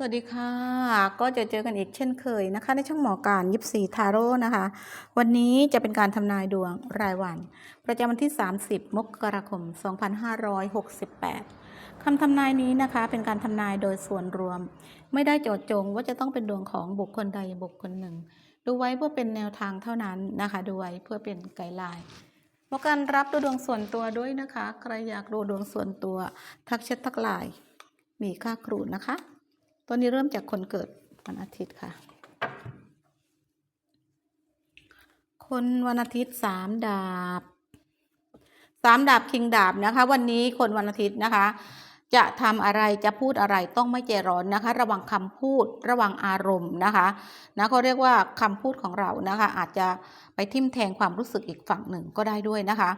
สวัสดีค่ะ ก็จะเจอกันอีกเช่นเคยนะคะ ในช่องหมอการยิปซีทาโร่นะคะ วันนี้จะเป็นการทำนายดวงรายวัน ประจำวันที่ 30 มกราคม 2568 คำทำนายนี้นะคะ เป็นการทำนายโดยส่วนรวม ไม่ได้เจาะจงว่าจะต้องเป็นดวงของบุคคลใดบุคคลหนึ่ง ดูไว้เพื่อเป็นแนวทางเท่านั้นนะคะดูไว้เพื่อเป็นไกด์ไลน์หมอการรับดูดวงส่วนตัวด้วยนะคะ ใครอยากดูดวงส่วนตัว ทักแชททักไลน์มีค่าครูนะคะ ตัวนี้เริ่มจากคนเกิดวันอาทิตย์ค่ะ คนวันอาทิตย์สามดาบสามดาบคิงดาบนะคะ วันนี้คนวันอาทิตย์นะคะจะทำอะไรจะพูดอะไรต้องไม่ใจร้อนนะคะ ระวังคำพูดระวังอารมณ์นะคะนะเขาเรียกว่าคำพูดของเรานะคะ อาจจะไปทิ่มแทงความรู้สึกอีกฝั่งหนึ่งก็ได้ด้วยนะคะ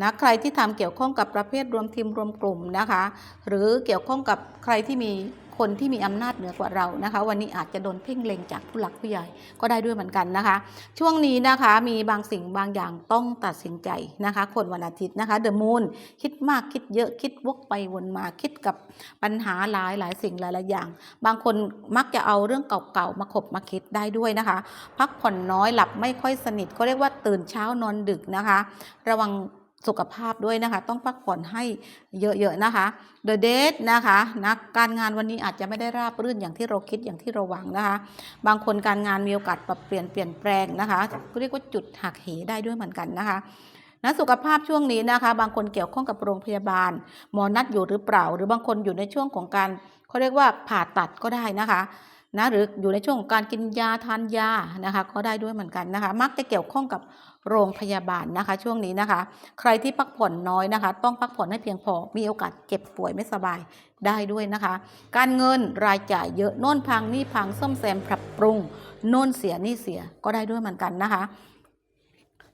นะใครที่ทำเกี่ยวข้องกับประเภทรวมทีมรวมกลุ่มนะคะ หรือเกี่ยวข้องกับใครที่มี คนที่มีอำนาจเหนือกว่าเรานะคะ วันนี้อาจจะโดนเพ่งเล็งจากผู้หลักผู้ใหญ่ก็ได้ด้วยเหมือนกันนะคะ ช่วงนี้นะคะมีบางสิ่งบางอย่างต้องตัดสินใจนะคะ คนวันอาทิตย์นะคะเดอะมูนคิดมากคิดเยอะคิดวกไปวนมาคิดกับปัญหาหลายหลายสิ่งหลายๆอย่าง บางคนมักจะเอาเรื่องเก่าๆมาขบมาคิดได้ด้วยนะคะ พักผ่อนน้อยหลับไม่ค่อยสนิทก็เรียกว่าตื่นเช้านอนดึกนะคะ ระวัง สุขภาพด้วยนะคะ ต้องพักผ่อนให้เยอะๆนะคะ The Date นะคะนะการงานวันนี้อาจจะไม่ได้ราบรื่นอย่างที่เราคิดอย่างที่เราหวังนะคะ บางคนการงานมีโอกาสปรับเปลี่ยนเปลี่ยนแปลงนะคะเรียกว่าจุดหักเหได้ด้วยเหมือนกันนะคะนะสุขภาพช่วงนี้นะคะ บางคนเกี่ยวข้องกับโรงพยาบาล หมอนัดอยู่หรือเปล่า หรือบางคนอยู่ในช่วงของการเขาเรียกว่าผ่าตัดก็ได้นะคะ นะหรืออยู่ในช่วงของการกินยาทานยานะคะก็ได้ด้วยเหมือนกันนะคะ มักจะเกี่ยวข้องกับโรงพยาบาลนะคะ ช่วงนี้นะคะ ใครที่พักผ่อนน้อยนะคะ ต้องพักผ่อนให้เพียงพอมีโอกาสเจ็บป่วยไม่สบายได้ด้วยนะคะ การเงินรายจ่ายเยอะโน่นพังนี่พังซ่อมแซมปรับปรุงโน่นเสียนี่เสียก็ได้ด้วยเหมือนกันนะคะ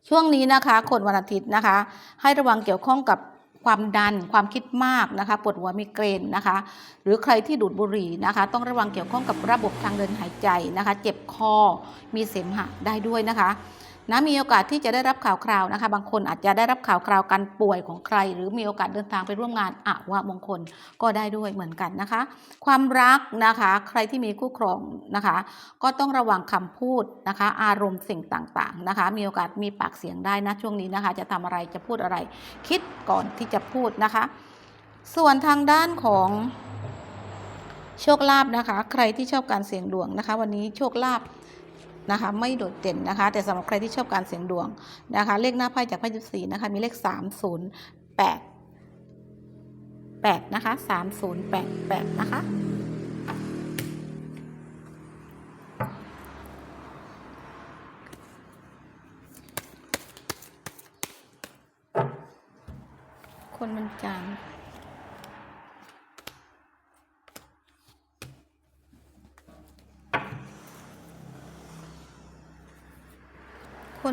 ช่วงนี้นะคะคนวันอาทิตย์นะคะ ให้ระวังเกี่ยวข้องกับ ความดันความคิดมากนะคะปวดหัวมีเกรนนะคะ หรือใครที่ดูดบุหรี่นะคะ ต้องระวังเกี่ยวข้องกับระบบทางเดินหายใจนะคะ เจ็บคอมีเสมหะได้ด้วยนะคะ นะมีโอกาสที่จะได้รับข่าวคราวนะคะ บางคนอาจจะได้รับข่าวคราวการป่วยของใคร หรือมีโอกาสเดินทางไปร่วมงานอาวมงคลก็ได้ด้วยเหมือนกันนะคะ ความรักนะคะใครที่มีคู่ครองนะคะ ก็ต้องระวังคำพูดนะคะ อารมณ์สิ่งต่างๆนะคะ มีโอกาสมีปากเสียงได้นะช่วงนี้นะคะ จะทำอะไรจะพูดอะไร คิดก่อนที่จะพูดนะคะ ส่วนทางด้านของโชคลาภนะคะ ใครที่ชอบการเสี่ยงดวงนะคะ วันนี้โชคลาภ นะคะ ไม่โดดเด่นนะคะ แต่สำหรับใครที่ชอบการเสียงดวงนะคะ เลขหน้าไพ่จากไพ่ยิบสี่นะคะ มีเลขสามศูนย์แปดแปดนะคะสามศูนย์แปดแปดนะคะคนมันจาง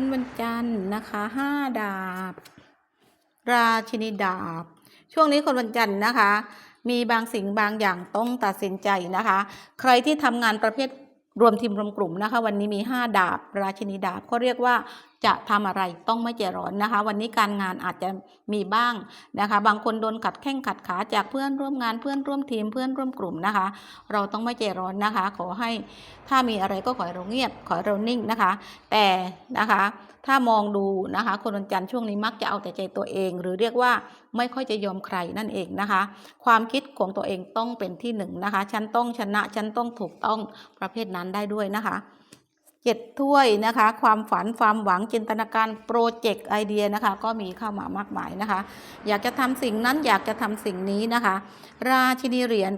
คนวันจันทร์นะคะห้าดาบ ราชินีดาบ ช่วงนี้คนวันจันทร์นะคะ มีบางสิ่งบางอย่างต้องตัดสินใจนะคะ ใครที่ทำงานประเภทรวมทีมรวมกลุ่มนะคะ วันนี้มี 5 ดาบ ราชินีดาบก็เรียกว่าจะทำอะไรต้องไม่ใจร้อนนะคะ วันนี้การงานอาจจะมีบ้างนะคะ บางคนโดนขัดแข้งขัดขาจากเพื่อนร่วมงานเพื่อนร่วมทีมเพื่อนร่วมกลุ่มนะคะ เราต้องไม่ใจร้อนนะคะ ขอให้ถ้ามีอะไรก็ขอให้เราเงียบขอให้เรานิ่งนะคะ แต่นะคะถ้ามองดูนะคะ คนวันจันทร์ช่วงนี้มักจะเอาแต่ใจตัวเอง หรือเรียกว่าไม่ค่อยจะยอมใครนั่นเองนะคะ ความคิดของตัวเองต้องเป็นที่หนึ่งนะคะฉันต้องชนะฉันต้องถูกต้องประเภทนั้นได้ด้วยนะคะ เจ็ดถ้วยนะคะ ความฝันความหวังจินตนาการโปรเจกต์ไอเดียนะคะ ก็มีเข้ามามากมายนะคะ อยากจะทำสิ่งนั้นอยากจะทำสิ่งนี้นะคะ ราชินีเหรียญ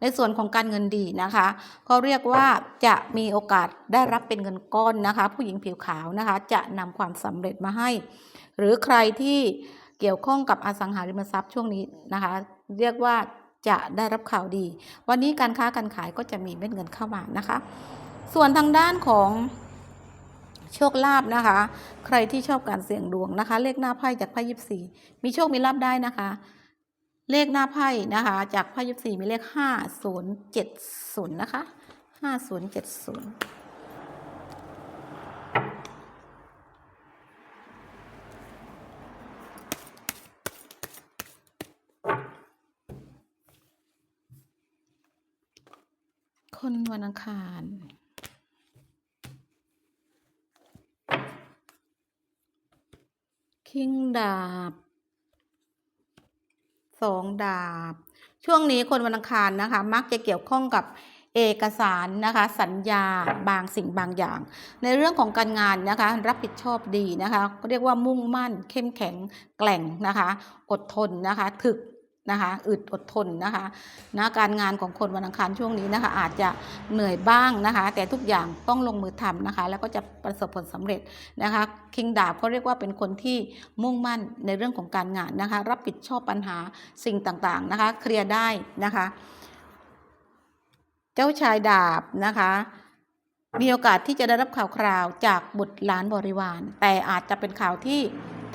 ในส่วนของการเงินดีนะคะเขาเรียกว่าจะมีโอกาสได้รับเป็นเงินก้อนนะคะ ผู้หญิงผิวขาวนะคะ จะนำความสำเร็จมาให้ หรือใครที่เกี่ยวข้องกับอสังหาริมทรัพย์ช่วงนี้นะคะ เรียกว่าจะได้รับข่าวดี วันนี้การค้าการขายก็จะมีเม็ดเงินเข้ามานะคะ ส่วนทางด้านของโชคลาภนะคะ ใครที่ชอบการเสี่ยงดวงนะคะ เลขหน้าไพ่จากไพ่ยิบสี่มีโชคมีลาภได้นะคะ เลขหน้าไพ่นะคะ จากไพ่ยิบสี่มีเลขห้าศูนย์เจ็ดศูนย์นะคะห้าศูนย์เจ็ดศูนย์คนวันอังคาร คิงดาบสองดาบ ช่วงนี้คนวันอังคารนะคะ มักจะเกี่ยวข้องกับเอกสารนะคะ สัญญาบางสิ่งบางอย่าง ในเรื่องของการงานนะคะ รับผิดชอบดีนะคะเรียกว่ามุ่งมั่น เข้มแข็งแกร่งนะคะ อดทนนะคะ ถึก นะคะอึดอดทนนะคะนะการงานของคนวันอังคารช่วงนี้นะคะ อาจจะเหนื่อยบ้างนะคะ แต่ทุกอย่างต้องลงมือทำนะคะ แล้วก็จะประสบผลสำเร็จนะคะคิงดาบเขาเรียกว่าเป็นคนที่มุ่งมั่นในเรื่องของการงานนะคะ รับผิดชอบปัญหาสิ่งต่างๆนะคะ เคลียร์ได้นะคะ เจ้าชายดาบนะคะมีโอกาสที่จะได้รับข่าวคราวจากบุตรหลานบริวาร แต่อาจจะเป็นข่าวที่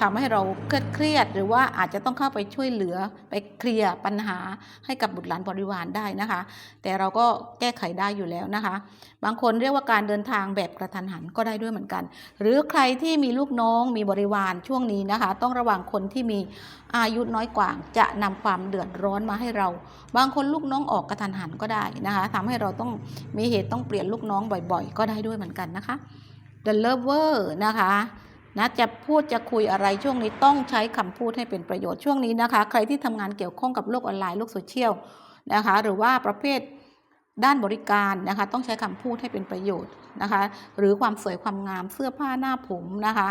ทำให้เราเครียดเครียด หรือว่าอาจจะต้องเข้าไปช่วยเหลือไปเคลียร์ปัญหาให้กับบุตรหลานบริวารได้นะคะ แต่เราก็แก้ไขได้อยู่แล้วนะคะ บางคนเรียกว่าการเดินทางแบบกระทันหันก็ได้ด้วยเหมือนกัน หรือใครที่มีลูกน้องมีบริวารช่วงนี้นะคะ ต้องระวังคนที่มีอายุน้อยกว่าจะนำความเดือดร้อนมาให้เรา บางคนลูกน้องออกกระทันหันก็ได้นะคะทำให้เราต้องมีเหตุต้องเปลี่ยนลูกน้องบ่อยๆ ก็ได้ด้วยเหมือนกันนะคะ The Lover นะคะ นะจะพูดจะคุยอะไรช่วงนี้ต้องใช้คำพูดให้เป็นประโยชน์ช่วงนี้นะคะ ใครที่ทำงานเกี่ยวข้องกับโลกออนไลน์โลกโซเชียลนะคะหรือว่าประเภทด้านบริการนะคะ ต้องใช้คำพูดให้เป็นประโยชน์นะคะ หรือความสวยความงามเสื้อผ้าหน้าผมนะคะ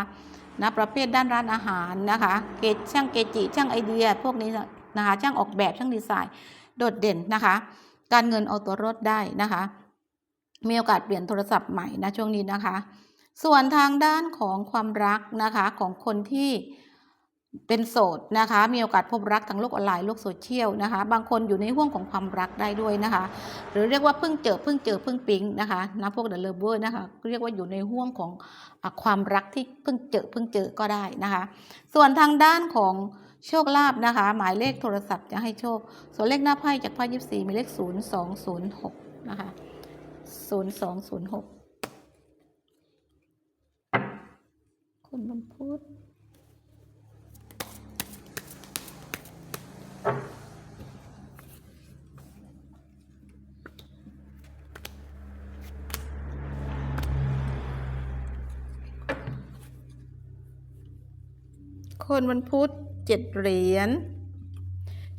นะประเภทด้านร้านอาหารนะคะเกจช่างเกจิช่างไอเดีย พวกนี้นะคะช่างออกแบบช่างดีไซน์โดดเด่นนะคะ การเงินเอาตัวรอดได้นะคะ มีโอกาสเปลี่ยนโทรศัพท์ใหม่นะช่วงนี้นะคะ ส่วนทางด้านของความรักนะคะของคนที่เป็นโสดนะคะ มีโอกาสพบรักทางโลกออนไลน์โลกโซเชียลนะคะ บางคนอยู่ในห่วงของความรักได้ด้วยนะคะ หรือเรียกว่าเพิ่งเจอเพิ่งเจอเพิ่งปิ๊งนะคะนะพวกเดลเวอร์นะคะเรียกว่าอยู่ในห่วงของอความรักที่เพิ่งเจอเพิ่งเจอก็ได้นะคะ ส่วนทางด้านของโชคลาภนะคะ หมายเลขโทรศัพท์จะให้โชค ส่วนเลขหน้าไพ่จากไพ่ยิบสี่มีเลขศูนย์สองศูนย์หกนะคะศูนย์สองศูนย์หก คนมันพูดคนวันพุธเจ็ดเหรียญ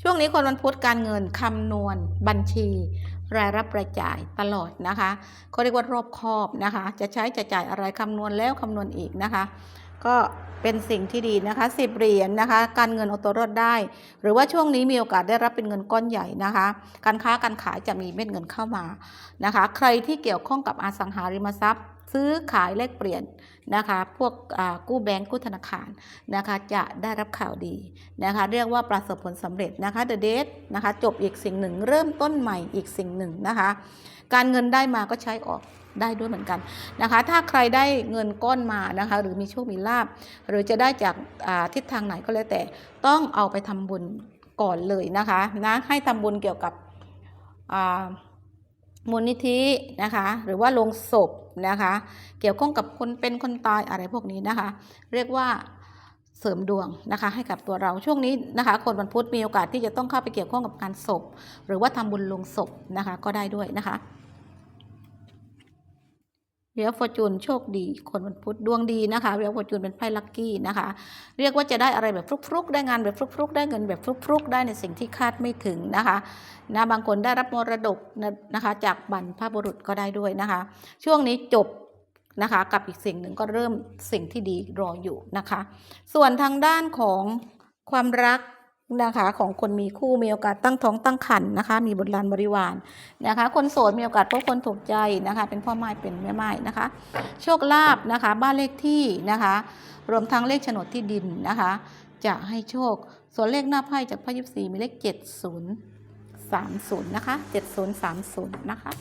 ช่วงนี้คนวันพุธการเงินคำนวณบัญชี รายรับรายจ่ายตลอดนะคะเขาเรียกว่ารอบคอบนะคะ จะใช้จะจ่ายอะไรคำนวณแล้วคำนวณอีกนะคะ ก็เป็นสิ่งที่ดีนะคะสิบเหรียญนะคะ การเงินเอาตัวรอดได้ หรือว่าช่วงนี้มีโอกาสได้รับเป็นเงินก้อนใหญ่นะคะ การค้าการขายจะมีเม็ดเงินเข้ามานะคะ ใครที่เกี่ยวข้องกับอสังหาริมทรัพย์ ซื้อขายแลกเปลี่ยนนะคะ พวกกู้แบงก์กู้ธนาคารนะคะจะได้รับข่าวดีนะคะ เรียกว่าประสบผลสำเร็จนะคะ The Date นะคะจบอีกสิ่งหนึ่ง เริ่มต้นใหม่อีกสิ่งหนึ่งนะคะ การเงินได้มาก็ใช้ออกได้ด้วยเหมือนกันนะคะ ถ้าใครได้เงินก้อนมานะคะ หรือมีโชคมีลาบหรือจะได้จากาทิศทางไหนก็แล้วแต่ ต้องเอาไปทำบุญก่อนเลยนะคะนะให้ทำบุญเกี่ยวกับอ่า มูลนิธินะคะ หรือว่าลงศพนะคะ เกี่ยวข้องกับคนเป็นคนตายอะไรพวกนี้นะคะ เรียกว่าเสริมดวงนะคะ ให้กับตัวเราช่วงนี้นะคะ คนวันพุธมีโอกาสที่จะต้องเข้าไปเกี่ยวข้องกับการศพ หรือว่าทำบุญลงศพนะคะ ก็ได้ด้วยนะคะ เรียกฟอร์จูนโชคดี คนวันพุธดวงดีนะคะเรียกฟอร์จูนเป็นไพ่ลัคกี้นะคะ เรียกว่าจะได้อะไรแบบฟลุกๆ ได้งานแบบฟลุกๆ ได้เงินแบบฟลุกๆ ได้ในสิ่งที่คาดไม่ถึงนะคะนะบางคนได้รับมรดกนะคะ จากบรรพบุรุษก็ได้ด้วยนะคะ ช่วงนี้จบนะคะกับอีกสิ่งหนึ่งก็เริ่มสิ่งที่ดีรออยู่นะคะ ส่วนทางด้านของความรัก นะคะของคนมีคู่มีโอกาสตั้งท้องตั้งครรภ์นะคะ มีบุตรหลานบริวารนะคะ คนโสดมีโอกาสพบคนถูกใจนะคะ เป็นพ่อไม้เป็นแม่ไม้นะคะ โชคลาภนะคะ บ้านเลขที่นะคะ รวมทั้งเลขโฉนดที่ดินนะคะ จะให้โชค ส่วนเลขหน้าไพ่จากไพ่ยิบสี่มีเลขเจ็ดศูนย์สามศูนย์นะคะเจ็ดศูนย์สามศูนย์นะคะ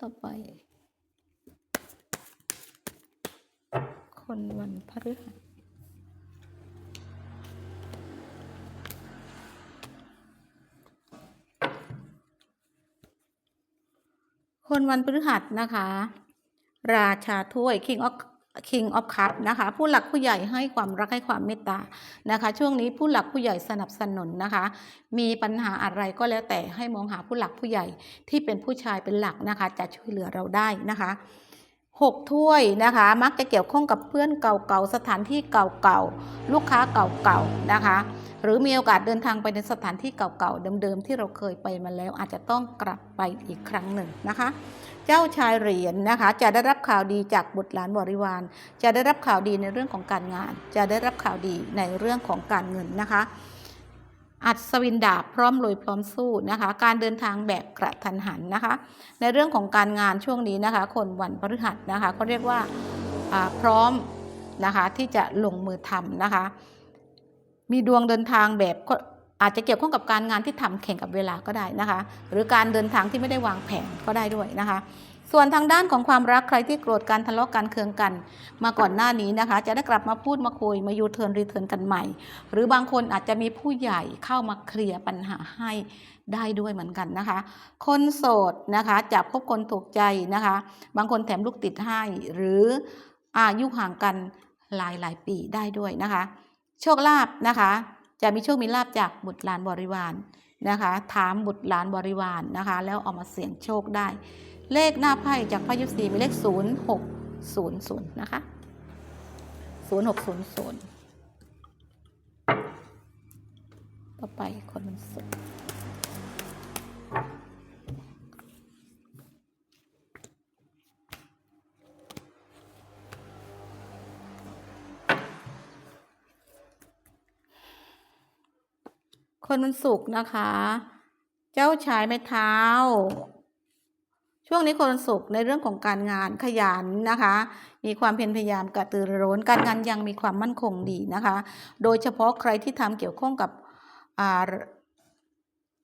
ต่อไป คนวันพฤหัส คนวันพฤหัสนะคะ ราชาถ้วย King of King of Cup นะคะ ผู้หลักผู้ใหญ่ให้ความรักให้ความเมตตานะคะ ช่วงนี้ผู้หลักผู้ใหญ่สนับสนุนนะคะ มีปัญหาอะไรก็แล้วแต่ให้มองหาผู้หลักผู้ใหญ่ที่เป็นผู้ชายเป็นหลักนะคะ จะช่วยเหลือเราได้นะคะ หกถ้วยนะคะ มักจะเกี่ยวข้องกับเพื่อนเก่าๆ สถานที่เก่าๆ ลูกค้าเก่าๆ นะคะ หรือมีโอกาสเดินทางไปในสถานที่เก่าๆ เดิมๆ ที่เราเคยไปมาแล้ว อาจจะต้องกลับไปอีกครั้งหนึ่งนะคะ เจ้าชายเหรียญนะคะ จะได้รับข่าวดีจากบุตรหลานบริวาร จะได้รับข่าวดีในเรื่องของการงาน จะได้รับข่าวดีในเรื่องของการเงินนะคะ อัศวินดาบพร้อมลุยพร้อมสู้นะคะ การเดินทางแบบกระทันหันนะคะ ในเรื่องของการงานช่วงนี้นะคะ คนวันพฤหัสนะคะเขาเรียกว่าพร้อมนะคะที่จะลงมือทำนะคะ มีดวงเดินทางแบบอาจจะเกี่ยวข้องกับการงานที่ทำแข่งกับเวลาก็ได้นะคะ หรือการเดินทางที่ไม่ได้วางแผนก็ได้ด้วยนะคะ ส่วนทางด้านของความรักใครที่โกรธกันทะเลาะกันเคืองกัน มาก่อนหน้านี้นะคะ จะได้กลับมาพูดมาคุยมายูเทิร์นรีเทิร์นกันใหม่ หรือบางคนอาจจะมีผู้ใหญ่เข้ามาเคลียร์ปัญหาให้ได้ด้วยเหมือนกันนะคะ คนโสดนะคะจะพบคนถูกใจนะคะ บางคนแถมลูกติดให้ หรืออายุห่างกันหลายหลายปีได้ด้วยนะคะ โชคลาภนะคะ จะมีโชคมีลาภจากบุตรหลานบริวารนะคะ ถามบุตรหลานบริวารนะคะ แล้วเอามาเสี่ยงโชคได้ เลขหน้าไพ่จากไพ่ยุสีมีเลข 0 6 0 0 นะคะ 0 6 0 0 ต่อไปคนมันสุดคนมันสุกนะคะ เจ้าชายไม้เท้า ช่วงนี้คนวันศุกร์ในเรื่องของการงานขยันนะคะ มีความเพียรพยายามกระตือรือร้น การงานยังมีความมั่นคงดีนะคะ โดยเฉพาะใครที่ทำเกี่ยวข้องกับ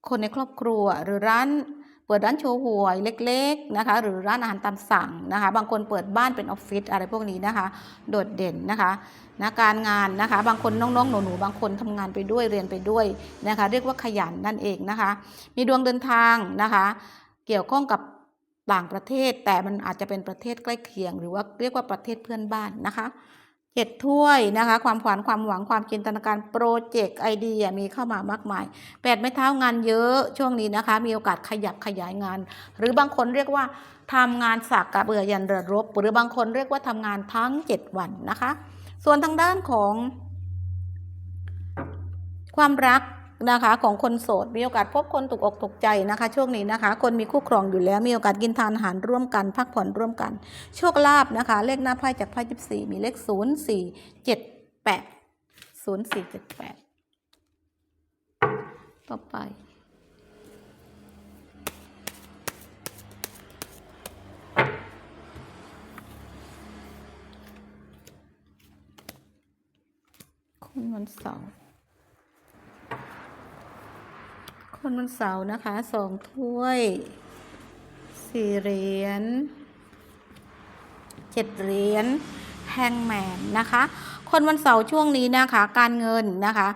คนในครอบครัวหรือร้านเปิดร้านโชว์หวยเล็กๆนะคะหรือร้านอาหารตามสั่งนะคะ บางคนเปิดบ้านเป็นออฟฟิศอะไรพวกนี้นะคะ โดดเด่นนะคะนะการงานนะคะ บางคนน้องๆหนูๆบางคนทำงานไปด้วยเรียนไปด้วยนะคะ เรียกว่าขยันนั่นเองนะคะ มีดวงเดินทางนะคะ เกี่ยวข้องกับ ต่างประเทศ แต่มันอาจจะเป็นประเทศใกล้เคียง หรือว่าเรียกว่าประเทศเพื่อนบ้านนะคะเจ็ดถ้วยนะคะ ความฝันความหวังความจินตนาการโปรเจกต์ไอเดียมีเข้ามามากมายแปดไม้เท้างานเยอะช่วงนี้นะคะ มีโอกาสขยับขยายงาน หรือบางคนเรียกว่าทำงานสักกระเบือยันเรือรบ หรือบางคนเรียกว่าทำงานทั้ง 7 วันนะคะ ส่วนทางด้านของ ความรัก นะคะของคนโสด มีโอกาสพบคนถูกอกถูกใจนะคะ ช่วงนี้นะคะ คนมีคู่ครองอยู่แล้วมีโอกาสกินทานอาหารร่วมกัน พักผ่อนร่วมกัน โชคลาภนะคะ เลขหน้าไพ่จากไพ่ยิบสี่มีเลขศูนย์สี่เจ็ดแปดศูนย์สี่เจ็ดแปดต่อไปคนวันเสาร์ คนวันเสาร์นะคะสองถ้วยสี่เหรียญเจ็ดเหรียญแฮงแมนนะคะ คนวันเสาร์ช่วงนี้นะคะ การเงินนะคะ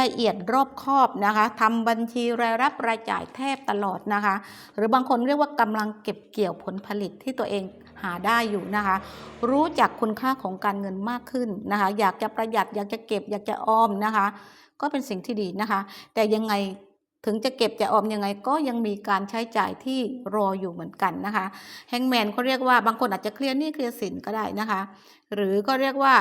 ละเอียดรอบคอบนะคะทำบัญชีรายรับรายจ่ายแทบตลอดนะคะ หรือบางคนเรียกว่ากำลังเก็บเกี่ยวผลผลิตที่ตัวเองหาได้อยู่นะคะ รู้จักคุณค่าของการเงินมากขึ้นนะคะ อยากจะประหยัดอยากจะเก็บอยากจะออมนะคะ ก็เป็นสิ่งที่ดีนะคะ แต่ยังไง ถึงจะเก็บจะออมยังไงก็ยังมีการใช้จ่ายที่รออยู่เหมือนกันนะคะแฮงแมนเขาเรียกว่าบางคนอาจจะเคลียร์หนี้เคลียร์สินก็ได้นะคะ หรือก็เรียกว่า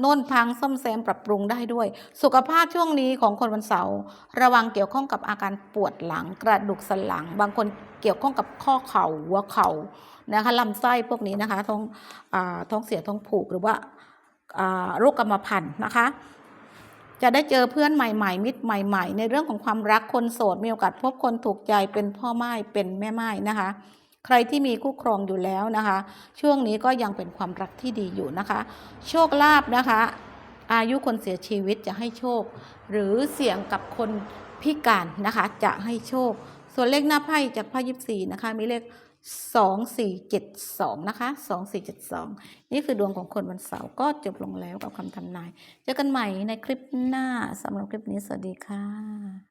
โน่นพังซ่อมแซมปรับปรุงได้ด้วย สุขภาพช่วงนี้ของคนวันเสาร์ระวังเกี่ยวข้องกับอาการปวดหลังกระดูกสันหลัง บางคนเกี่ยวข้องกับข้อเข่าหัวเข่านะคะลำไส้พวกนี้นะคะท้องอท้องเสียท้องผูกหรือว่าอ่าโรคกรรมพันธุ์นะคะ จะได้เจอเพื่อนใหม่ๆ มิตรใหม่ ๆ ในเรื่องของความรักคนโสดมีโอกาสพบคนถูกใจเป็นพ่อไม้เป็นแม่ไม้นะคะ ใครที่มีคู่ครองอยู่แล้วนะคะ ช่วงนี้ก็ยังเป็นความรักที่ดีอยู่นะคะ โชคลาภนะคะ อายุคนเสียชีวิตจะให้โชค หรือเสี่ยงกับคนพิการนะคะ จะให้โชค ส่วนเลขหน้าไพ่จากไพ่ยิบสี่นะคะมีเลข สองสี่เจ็ดสองนะคะสองสี่เจ็ดสองนี่คือดวงของคนวันเสาร์ก็จบลงแล้วกับคำทำนาย เจอกันใหม่ในคลิปหน้าสำหรับคลิปนี้สวัสดีค่ะ